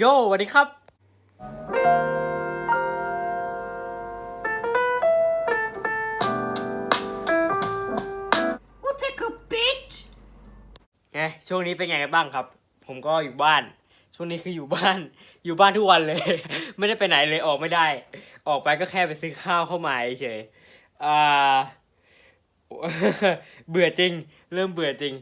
โยสวัสดีครับ Woodpecker bitch! ไงช่วงนี้เป็นไงกันบ้างครับ ผมก็อยู่บ้าน ช่วงนี้คืออยู่บ้าน อยู่บ้านทุกวันเลย ไม่ได้ไปไหนเลยออกไม่ได้ ออกไปก็แค่ไปซื้อข้าวเข้ามาเฉยๆอ่า เบื่อจริง เริ่มเบื่อจริง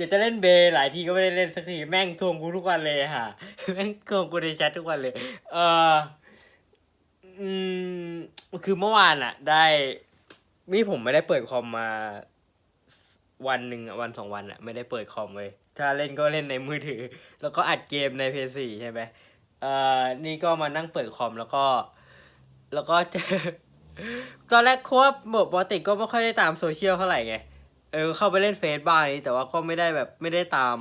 อยากจะเล่นเบย์หลายทีก็ไม่ได้เล่นสักทีแม่งทวงกูทุกวันเลยฮะแม่งทวงกูในแชททุกวันเลย เอออืมคือเมื่อวานอะได้นี่ผมไม่ได้เปิดคอมมา วันหนึ่งอะวันสองวันอะไม่ได้เปิดคอมเลยถ้าเล่นก็เล่นในมือถือ แล้วก็อัดเกมในเพย์สี่ใช่ไหมเอ่อนี่ก็มานั่งเปิดคอมแล้วก็ แล้วก็เจอตอนแรกเพราะว่าปกติก็ไม่ค่อยได้ตามโซเชียลเท่าไหร่ไง เออเข้าไปเล่นเฟซบ้างนี้แต่ว่าก็ไม่ได้แบบไม่ได้ตาม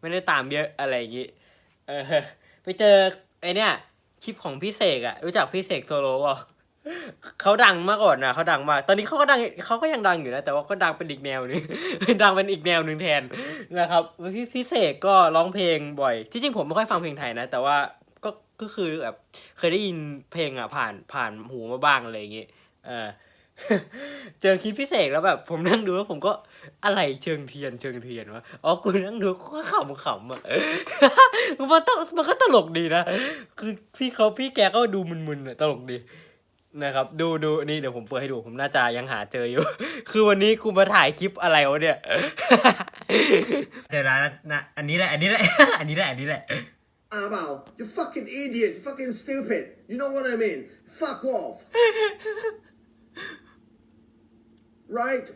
ไม่ได้ตามเยอะอะไรอย่างงี้เออไปเจอไอเนี้ยคลิปของพี่เสกอะรู้จักพี่เสกโซโลป่ะเขาดังมาก่อนนะเขาดังมากตอนนี้เขาก็ดังเขาก็ยังดังอยู่นะแต่ว่าก็ดังเป็นอีกแนวนึงดังเป็นอีกแนวหนึ่งแทนนะครับพี่พี่เสกก็ร้องเพลงบ่อย ที่จริงผมไม่ค่อยฟังเพลงไทยนะ แต่ว่าก็ก็คือแบบเคยได้ยินเพลงอะผ่านผ่านหูมาบ้างอะไรอย่างเงี้ยเออ เจอคลิปพี่เสกแล้วแบบ ผมนั่งดูแล้วผมก็อะไรเชิงเทียนเชิงเทียนวะอ๋อกูนั่งดูก็ขำขำๆอะมันต้องมันก็ตลกดีนะคือพี่เขาพี่แกก็ดูมึนๆอะตลกดีนะครับ ดูดูนี่เดี๋ยวผมเปิดให้ดูผมน่าจะยังหาเจออยู่ คือวันนี้กูมาถ่ายคลิปอะไรวะเนี่ยเจอแล้วนะนะอันนี้แหละ อันนี้แหละ อันนี้แหละอันนี้แหละ Amal, you fucking idiot, you fucking stupid. You know what I mean? Fuck off. Right?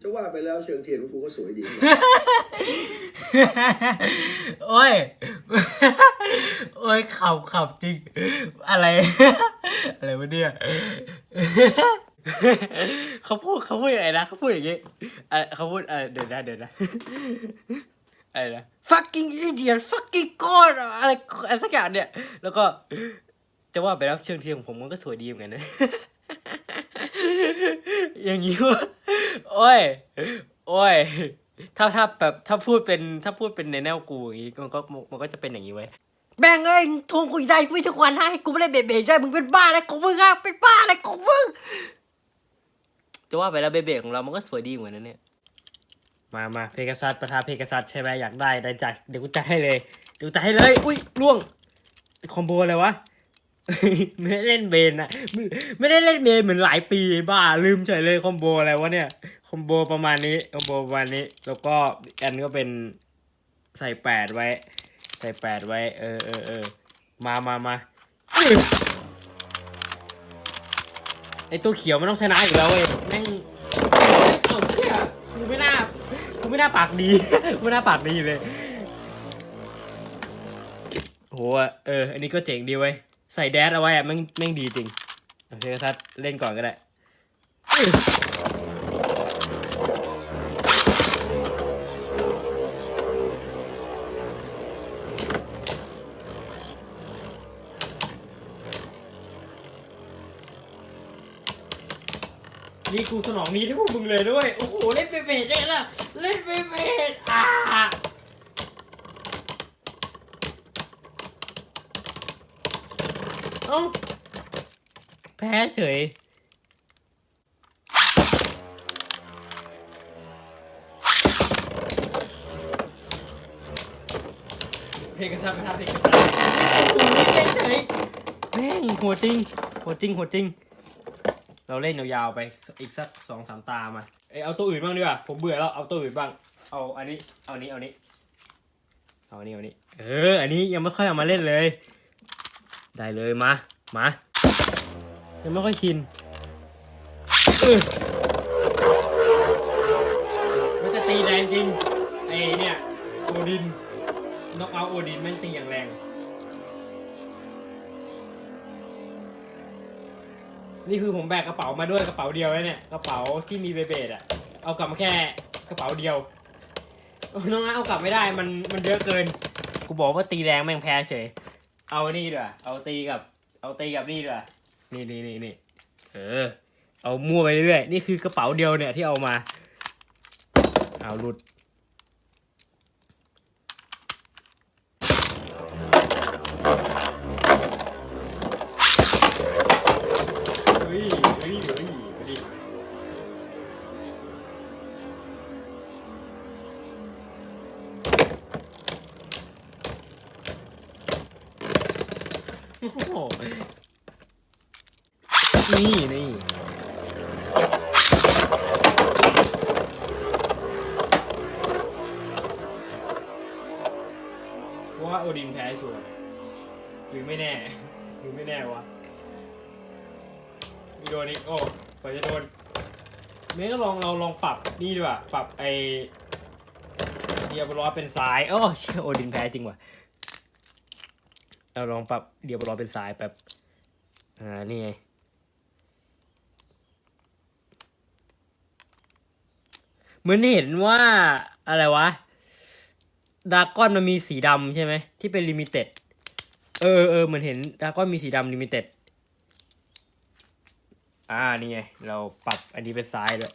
จะว่าไปแล้วเชิงเทียนของกูก็สวยดี โอ้ย โอ้ยขับขับจริง อะไร อะไรวะเนี่ยเขาพูดเขาพูดยังไงนะเขาพูดอย่างงี้อะเขาพูดอะเดี๋ยวนะเดี๋ยวนะอะไรนะ fucking idiot fucking god อะไรอะไรสักอย่างเนี่ย แล้วก็ จะว่าไปแล้วเชิงเทียนของผมมันก็สวยดีเหมือนกันนะ อย่างนี้วะโอ้ย โอ้ย ถ้าถ้าแบบถ้าพูดเป็นถ้าพูดเป็นในแนวกูอย่างงี้มันก็มันก็จะเป็นอย่างนี้ไว้แบ่งเอ้ยทวงกูอีกได้กูทุกวันให้กูไม่ได้เบเบะได้มึงเป็นบ้าอะไรของมึงอะเป็นบ้าอะไรของมึงจะว่าไปแล้วเบเบะของเรามันก็สวยดีเหมือนนั้นเนี่ยมามาเพกาซัสประทาเพกาซัสใช่ไหมอยากได้ได้จัดเดี๋ยวกูจัดให้เลย เดี๋ยวจัดให้เลย อุ้ยล่วงคอมโบอะไรวะ ไม่ได้เล่นเบนนะไม่ได้เล่นเบนเหมือนหลายปีบ้า ลืมเฉยเลยคอมโบอะไรวะเนี่ย คอมโบประมาณนี้ คอมโบประมาณนี้ แล้วก็อันก็เป็นใส่แปดไว้ ใส่แปดไว้ เออเออเออมามามาไอตัวเขียวมันต้องชนะอยู่แล้วเว้ยแม่งเอ้าเชี่ยกูไม่น่ากูไม่น่าปากดีกูไม่น่าปากดีเลยโหเออ อันนี้ก็เจ๋งดีเว้ย ใส่แดดเอาไว้อะแม่งแม่งดีจริงโอเคทัดเล่นก่อนก็ได้นี่กูสนองนี้ที่พวกมึงเลยด้วย โอ้โห เล่นเบเบดได้ละเล่นเบเบดอ่า อ้าแพ้เฉย เพลงกระซับนะครับเพลงกระซับเล่นเฉยแม่งโหดจริงโหดจริงโหดจริง เราเล่นยาวๆไปอีกสักสองสามตามาเอยเอาตัวอื่นบ้างดีกว่าผมเบื่อแล้วเอาตัวอื่นบ้าง เอาอันนี้เอาอันนี้เอาอันนี้เอาอันนี้เอาอันนี้เอออันนี้ยังไม่ค่อยเอามาเล่นเลย ได้เลยมา มายังไม่ค่อยชินเออมันจะตีแรงจริงไอเนี่ยโอดินนกเอาโอดินแม่งตีอย่างแรง นี่คือผมแบกกระเป๋ามาด้วยกระเป๋าเดียวเลยเนี่ยกระเป๋าที่มีเบเบดอะเอากลับมาแค่กระเป๋าเดียวน้องๆเอากลับไม่ได้มันมันเยอะเกิน กูบอกว่าตีแรงแม่งแพ้เฉย เอานี่ด้วยเอาตีกับ เอาตีกับนี่ด้วยนี่นี่นี่นี่เออ เอามั่วไปเรื่อยๆ นี่คือกระเป๋าเดียวเนี่ยที่เอามา เอาหลุด โอ้โหนี่นี่ ว่าโอดินแพ้ชัวร์หรือไม่แน่ หรือไม่แน่วะมีโดนอีกโอ้กว่าจะโดนเมย์ก็ลองเราลองปรับนี่ดีกว่า ปรับไอเดียบล้อเป็นซ้ายโอ้เชี่ยโอดินแพ้จริงว่ะเราลองปรับเดียบล้อเป็นซ้ายแบบอ่า นี่ไงเหมือนเห็นว่าอะไรวะ ดาก้อนมันมีสีดำใช่ไหมที่เป็นลิมิเต็ดเออเออเหมือนเห็นดาก้อนมีสีดำลิมิเต็ดอ่านี่ไงเราปรับอันนี้เป็นซ้ายด้วย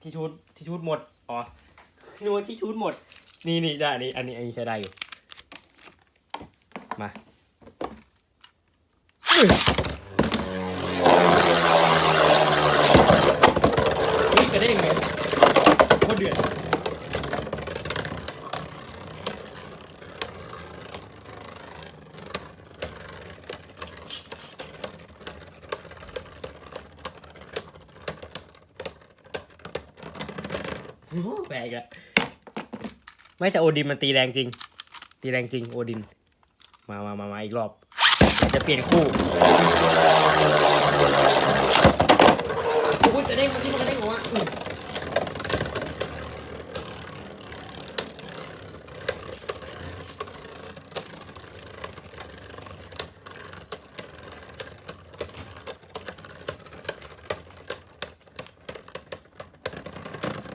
ที่ชุดที่ชุดหมดอ๋อนวที่ชุดหมด นี่นี่ได้อันนี้อันนี้อันนี้ใช้ได้อยู่มาอุ๊ยนี่กระเด้งเลยโคตรเดือดโอ้โหแปลกอะไม่แต่โอดินมันตีแรงจริง ตีแรงจริงโอดิน มามามามาอีกรอบ จะเปลี่ยนคู่อุ้ยกระเด้มันที่มันกระเด้งออกมาอืม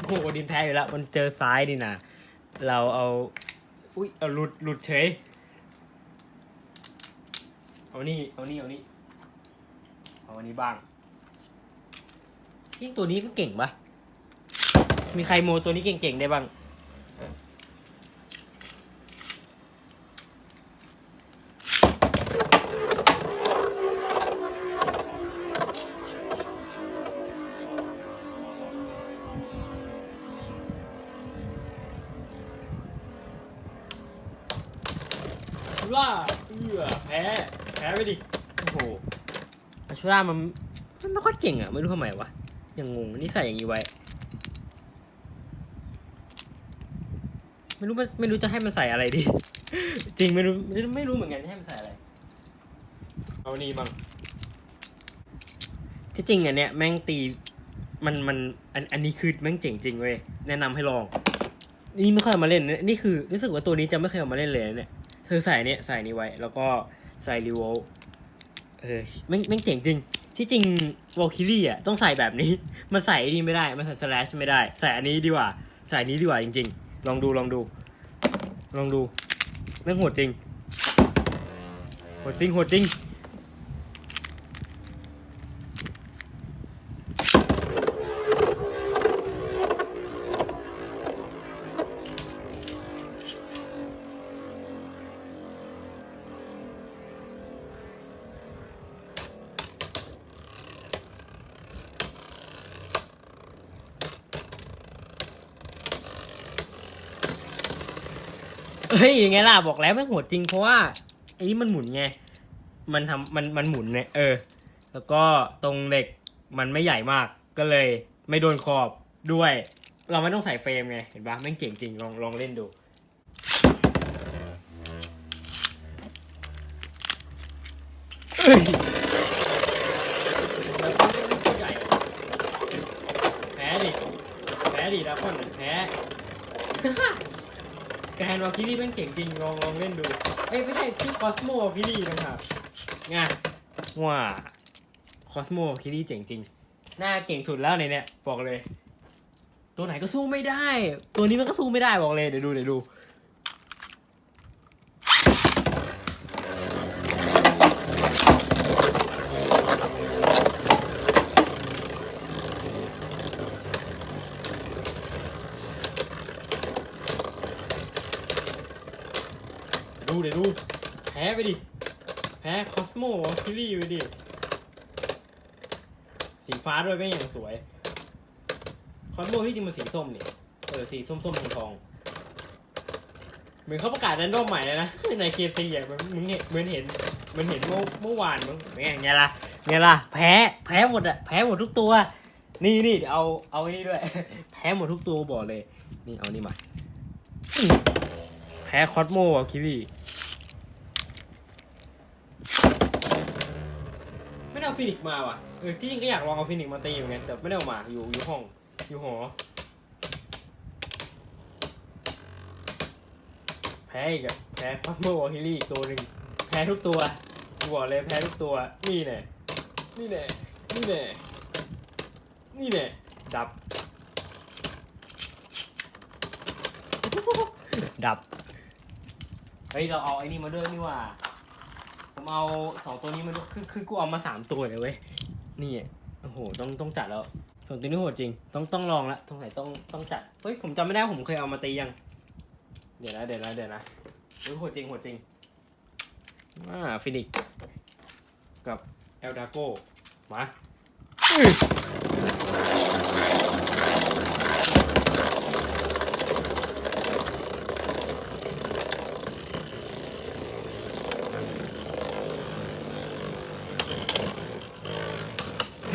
โอ้โห ดินแพ้อยู่แล้ว มันเจอซ้ายนี่นะเราเอา อุ้ยเอาหลุดหลุดเฉย เอานี่ เอานี่ เอานี่ เอาอันนี้บ้าง ยิ่งตัวนี้มันเก่งปะมีใครโมตัวนี้เก่งๆได้บ้าง ล่าเอื้อแพ้แพ้ไปดิโอ้โหอาชูล่ามันมันไม่ค่อยเก่งอะไม่รู้ทำไมวะยังงงนี่ใส่อย่างนี้ไว้ ไม่รู้มันไม่รู้จะให้มันใส่อะไรดี จริงไม่รู้ไม่รู้ไม่รู้เหมือนกันจะให้มันใส่อะไรเอานี่บ้างที่จริงอันเนี้ยแม่งตีมันมันอันอันนี้คือแม่งเจ๋งจริงเว้ยแนะนำให้ลอง นี่ไม่เคยเอามาเล่นนะนี่คือรู้สึกว่าตัวนี้จะไม่เคยเอามาเล่นเลยนะเนี่ย เธอใส่เนี่ยใส่นี้ไว้ แล้วก็ใส่รีโวลเออแม่งแม่งเจ๋งจริง ที่จริงวอลคิลี่อะต้องใส่แบบนี้มันใส่อ้นี่ไม่ได้มันใส่สแลชไม่ได้ ใส่อันนี้ดีกว่า ใส่อันนี้ดีกว่าจริง ๆ ลองดูลองดู ลองดูแม่งโหดจริงโหดจริงโหดจริง เฮ้ยยังไงล่ะบอกแล้วไม่งโหดจริงเพราะว่าไอ้นี่มันหมุนไง มันทำมันมันหมุนเนี่ยเออ แล้วก็ตรงเหล็กมันไม่ใหญ่มากก็เลย ไม่โดนขอบด้วย เราไม่ต้องใส่เฟรมไงเห็นปะแม่งเจ๋งจริงลองลองเล่นดูแพ้ดิแพ้ดิดาคอนน่ะแพ้ แกนวาคิรี่แม่งเจ๋งจริงลองลองเล่นดูเอ้ยไม่ใช่ชื่อคอสโมวาคิรี่นะครับงาว่าคอสโมวาคิรี่เจ๋งจริงหน้าเก่งสุดแล้วในเนี้ยบอกเลย ตัวไหนก็สู้ไม่ได้ ตัวนี้มันก็สู้ไม่ได้บอกเลยเดี๋ยวดูเดี๋ยวดูดูเดี๋ยวดู แพ้ไปดิ แพ้คอสโมคิลี่ไปดิ สีฟ้าด้วยแม่อย่างสวย คอสโมที่จริงมันสีส้มเนี่ย เออ สีส้มส้มทองทองเหมือนเขาประกาศแรนดอมใหม่เลยนะ ในเคซีอะมันมึงเห็นเหมือนเห็นเหมันเห็นเมื่อเมื่อวานมึงเป็นไงล่ะไงล่ะ แพ้แพ้หมดอะแพ้หมดทุกตัว นี่นี่เดี๋ยวเอาเอาไอ้นี่ด้วย แพ้หมดทุกตัวบอกเลย นี่เอานี่มา แพ้คอสโมวคิวี่ไม่ได้เอา ฟินิกมาว่ะเออที่จริงก็อยากลองเอาฟินิกมาตีเหมือนกันแต่ไม่ได้เอามาอยู่อยู่ห้องอยู่หอแพ้อีกอะแพ้พัมเบอร์วอลคิลี่อีกตัวหนึ่งแพ้ทุกตัวกูบอกเลยแพ้ทุกตัวนี่แน่นี่แน่นี่แน่นี่แน่ดับ ดับ เฮ้ย เราเอาไอ้นี่มาด้วยนี่ว่า ผมเอาสองตัวนี้มาด้วยคือคือกูเอามาสามตัวเลยเว้ย นี่อะโอ้โห ต้องต้องจัดแล้วสองตัวนี้โหดจริง ต้องต้องลองละต้องไหนต้องต้องจัด เฮ้ย ผมจำไม่ได้ผมเคยเอามาตียัง เดี๋ยวนะเดี๋ยวนะเดี๋ยวนะเฮ้ยโหดจริงโหดจริงอ่าฟินิกกับเอลดาโกมา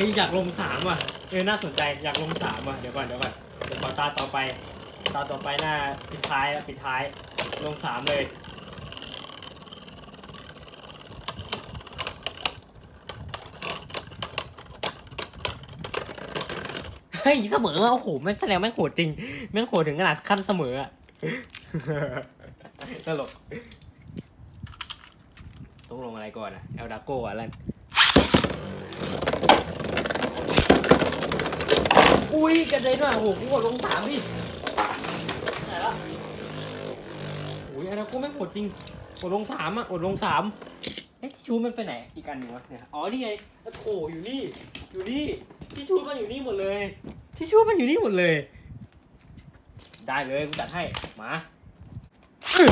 ฮ้ยอยากลงสามว่ะเออน่าสนใจอยากลงสามว่ะเดี๋ยวก่อนเดี๋ยวก่อนเดี๋ยวขอตาต่อไป ตาต่อไปหน้าปิดท้ายแล้วปิดท้ายลงสามเลยเฮ้ยเสมอโอ้โหแม่งแสดงแม่งโหดจริงแม่งโหดถึงขนาดขั้นเสมออะตลกต้องลงอะไรก่อนอะเอลดาโกอะไร อุ้ยกระเด็นว่ะโอ้โหกูกดลงสามดิไหนละอุ้ยเอลดาโกแม่งโหดจริงกดลงสามอะกดลงสามเอ๊ะที่ชูมันไปไหนอีกอันหนึ่งวะเนี่ยอ๋อนี่ไงโอ้โหอยู่นี่ อยู่นี่ที่ชูมันอยู่นี่หมดเลย ที่ชูมันอยู่นี่หมดเลย ได้เลยกูจัดให้มาอื้อ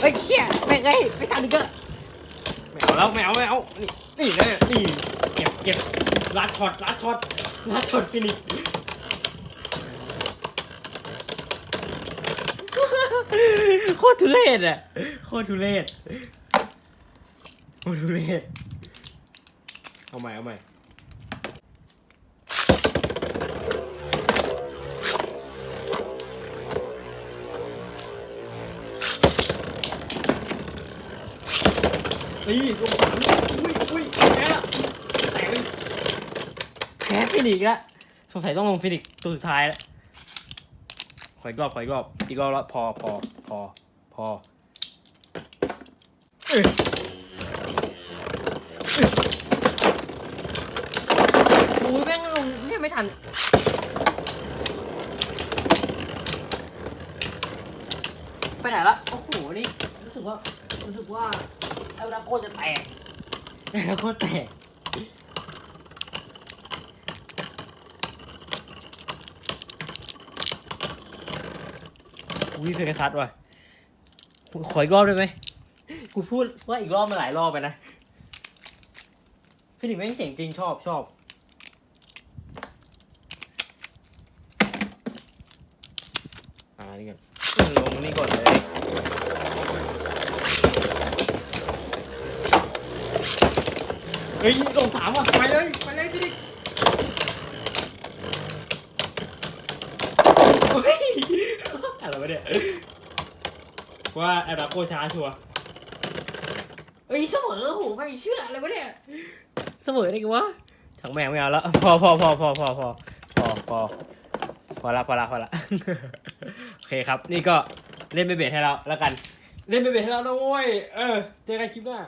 เฮ้ยเชี่ยแม่งเอ้ยไม่ทันดิเกอร์ไม่เอา แล้วไม่เอาไม่เอานี่นี่นี่เก็บเก็บลัดช็อตลัดช็อตลัดช็อตฟินิชโคตรทุเรศอะโคตรทุเรศโคตรทุเรศเอาใหม่เอาใหม่ ตีลงสามอุ้ยอุ้ยแพ้ละแตกเลยแพ้ฟินิกซ์ละสงสัยต้องลงฟินิกซ์ตัวสุดท้ายแล้วขออีกรอบขออีกรอบอีกรอบแล้วพอพอพอพอเอ้ยโอ้ยแม่งลงเนี่ยไม่ทัน ไปไหนละ โอ้โห นี่ รู้สึกว่า รู้สึกว่า เอลดาโกจะแตกเอลดาโกแตกอุ้ยเพลงซัดว่ะขออีกรอบได้ไหมกูพูดว่าอีกรอบมาหลายรอบไปนะฟินิกซ์แม่งเจ๋งจริงชอบชอบ อ่านี่ก่อนลงนี่ก่อนเลย เฮ้ยลงสามว่ะไปเลย ไปเลยฟินิเฮ้ยอะไรวะเนี่ยว่าแอร์ดาโกช้าชัวร์เฮ้ยเสมอโอ้โหไม่เชื่ออะไรวะเนี่ยเสมอได้กี่วะถังแมวไม่เอาแล้วพอพอพอพอพอพอพอพอพอละพอละพอละโอเคครับ นี่ก็เล่นเบเบดให้เราแล้วกัน เล่นเบเบดให้เรานะโว้ยเออเจอกันคลิปหน้า